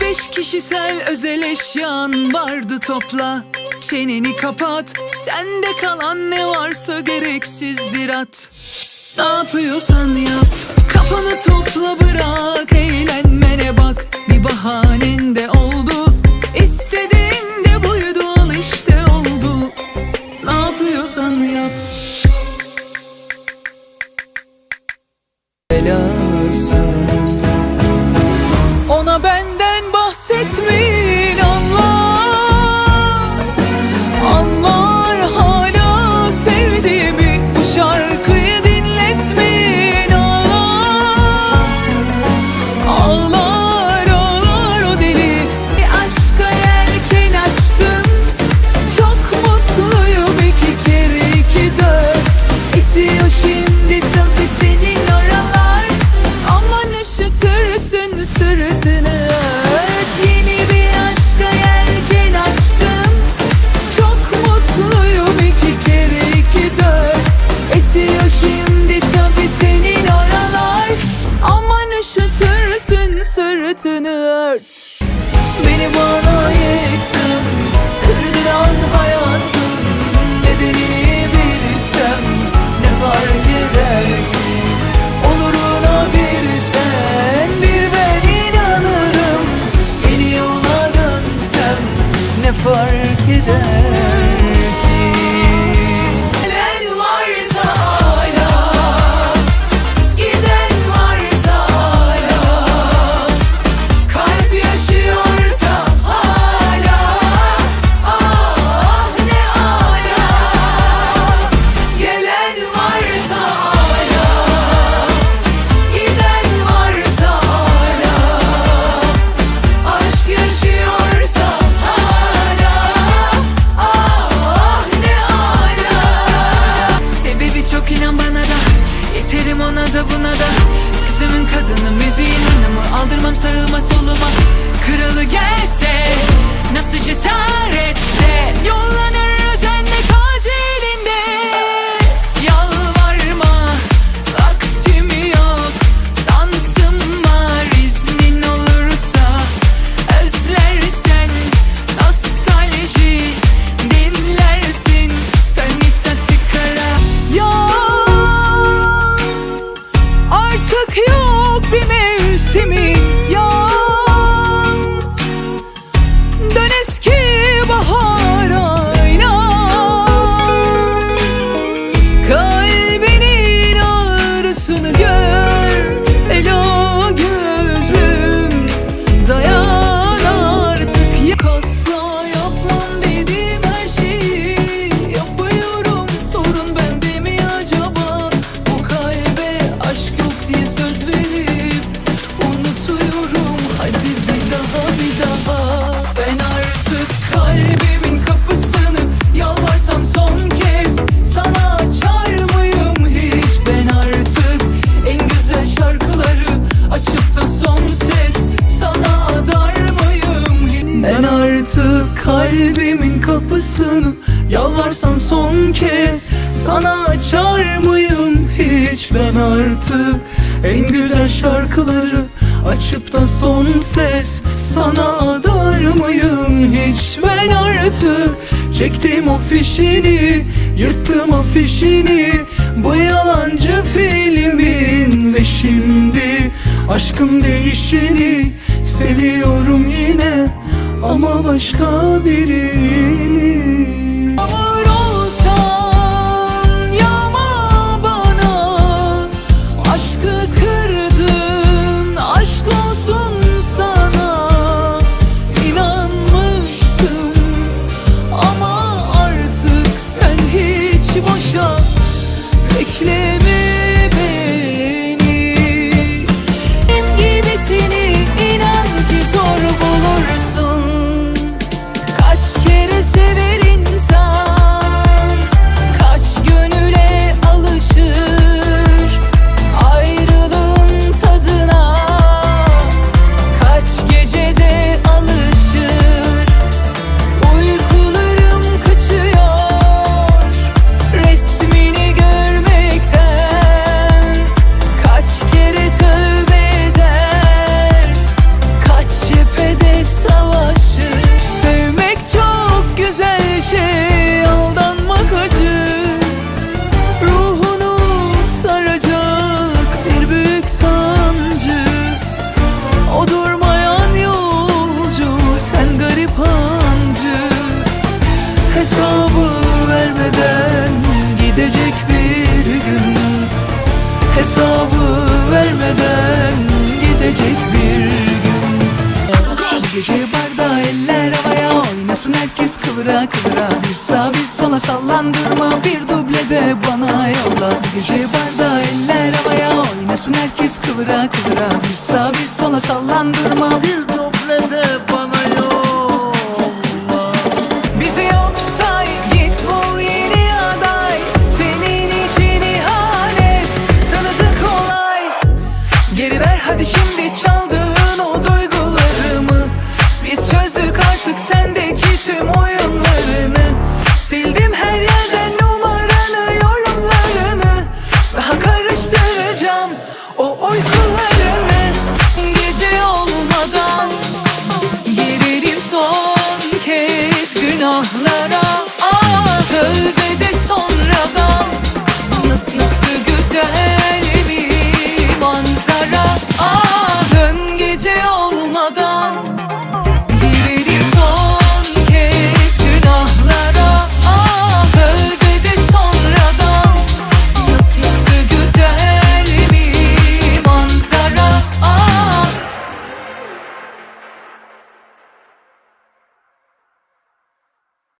Beş kişisel özel eşyan vardı topla. Çeneni kapat Sende kalan ne varsa gereksizdir at. Ne yapıyorsan yap Kafanı topla bırak Eğlenmene bak. Bir bahanen de oldu İstediğin de buydu al işte oldu. Ne yapıyorsan yap. altını ört. Beni bana Sana açar mıyım hiç? Ben artık En güzel şarkıları açıp da son ses. Sana adar mıyım hiç? Ben artık Çektim afişini, yırttım afişini Bu yalancı filmin ve şimdi Aşkım değişini seviyorum yine. Ama başka birini Hesabı vermeden gidecek bir gün. Hesabı vermeden gidecek bir gün. Gece barda eller havaya oynasın herkes kıvıra kıvıra. Bir sağ bir sola sallandırma bir dublede bana yolla. Gece barda eller havaya oynasın herkes kıvıra kıvıra. Bir sağ bir sola sallandırma bir dublede bana Şimdi çaldığın o duygularımı Biz çözdük artık sendeki tüm oyunlarını. Sildim her yerden numaranı yorumlarını. Daha karıştıracağım o uyku